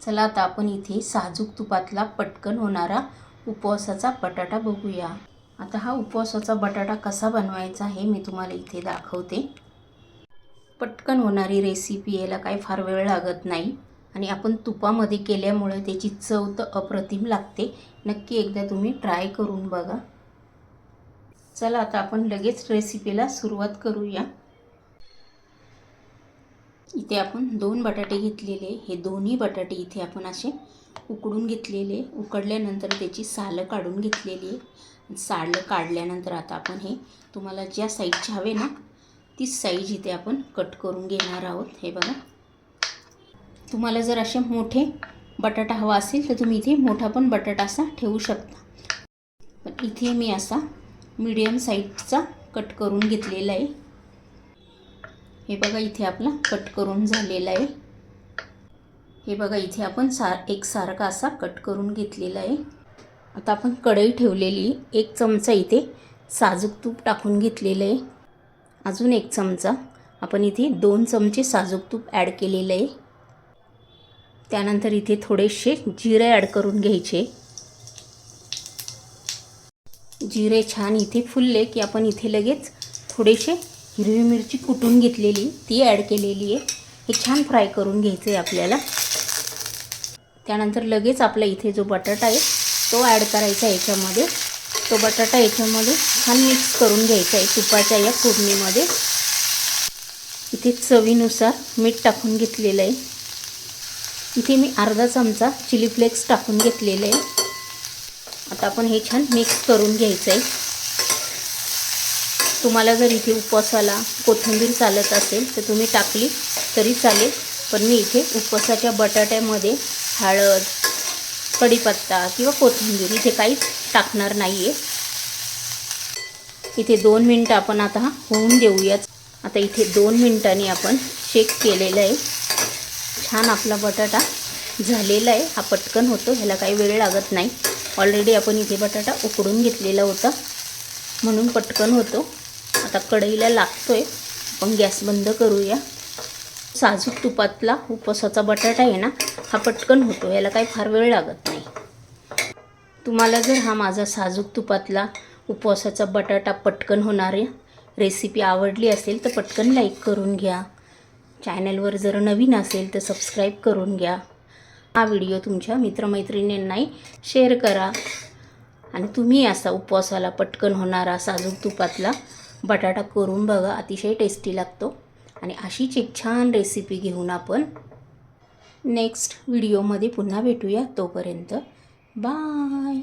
चला आता आपण इथे साजूक तुपातला पटकन होणारा उपवासाचा बटाटा बघूया. आता हा उपवासाचा बटाटा कसा बनवायचा हे मी तुम्हाला इथे दाखवते. पटकन होणारी रेसिपी याला काही फार वेळ लागत नाही आणि आपण तुपामध्ये केल्यामुळे त्याची चव तर अप्रतिम लागते. नक्की एकदा तुम्ही ट्राय करून बघा. चला आता आपण लगेच रेसिपीला सुरुवात करूया. इथे आपण दोन बटाटे घेतलेले. हे दोन्ही बटाटे इथे आपण असे उकडून घेतलेले. उकडल्यानंतर त्याची सालं काढून घेतलेली आहे. सालं काढल्यानंतर आता आपण हे तुम्हाला ज्या साईजचे हवे ना तीच साईज इथे आपण कट करून घेणार आहोत. हे बघा. तुम्हाला जर असे मोठे बटाटा हवा असेल तर तुम्ही इथे मोठा पण बटाटा असा ठेवू शकता. पण इथे मी असा मीडियम साईजचा कट करून घेतलेला आहे. हे बघा इथे आपला कट करून झालेला आहे. हे बघा इथे आपण सार एक सारखा असा कट करून घेतलेला आहे. आता आपण कढई ठेवलेली एक चमचा इथे साजूक तूप टाकून घेतलेलं आहे. अजून एक चमचा. आपण इथे दोन चमचे साजूक तूप ॲड केलेलं आहे. त्यानंतर इथे थोडेसे जिरे ॲड करून घ्यायचे. जिरे छान इथे फुलले की आपण इथे लगेच थोडेसे हिरवी मिरची कुटून घेतलेली ती ॲड केलेली आहे. हे छान फ्राय करून घ्यायचं आहे आपल्याला. त्यानंतर लगेच आपला इथे जो बटाटा आहे तो ॲड करायचा आहे याच्यामध्ये. तो बटाटा याच्यामध्ये छान मिक्स करून घ्यायचा आहे तुपाच्या या फोडणीमध्ये. इथे चवीनुसार मीठ टाकून घेतलेलं आहे. इथे मी अर्धा चमचा चिली फ्लेक्स टाकून घेतलेलं आहे. आता आपण हे छान मिक्स करून घ्यायचं आहे तुम्हाला जर इथे उपवासाला कोथिंबीर चालत असेल तर तुम्ही टाकली तरी चालेल. पण मी इथे उपवासाच्या बटाट्यामध्ये हळद कढीपत्ता किंवा कोथिंबीर इथे काहीच टाकणार नाही आहे इथे दोन मिनटं आपण आता होऊन देऊयाच आता इथे दोन मिनटांनी आपण शेक केलेलं आहे. छान आपला बटाटा झालेला आहे. हा पटकन होतो ह्याला काही वेळ लागत नाही. ऑलरेडी आपण इथे बटाटा उकडून घेतलेला होता. म्हणून पटकन होतो. आता कढईला लागतो आहे आपण गॅस बंद करूया. साजूक तुपातला उपवासाचा बटाटा आहे ना हा पटकन होतो. याला काही फार वेळ लागत नाही. तुम्हाला जर हा माझा साजूक तुपातला उपवासाचा बटाटा पटकन होणारी रेसिपी आवडली असेल तर पटकन लाईक करून घ्या. चॅनलवर जर नवीन असेल तर सबस्क्राईब करून घ्या. हा व्हिडिओ तुमच्या मित्रमैत्रिणींनाही शेअर करा. आणि तुम्ही असा उपवासाला पटकन होणारा साजूक तुपातला बटाटा करून बघा अतिशय टेस्टी लागतो. आणि अशीच एक छान रेसिपी घेऊन आपण नेक्स्ट व्हिडिओमध्ये पुन्हा भेटूया. तोपर्यंत बाय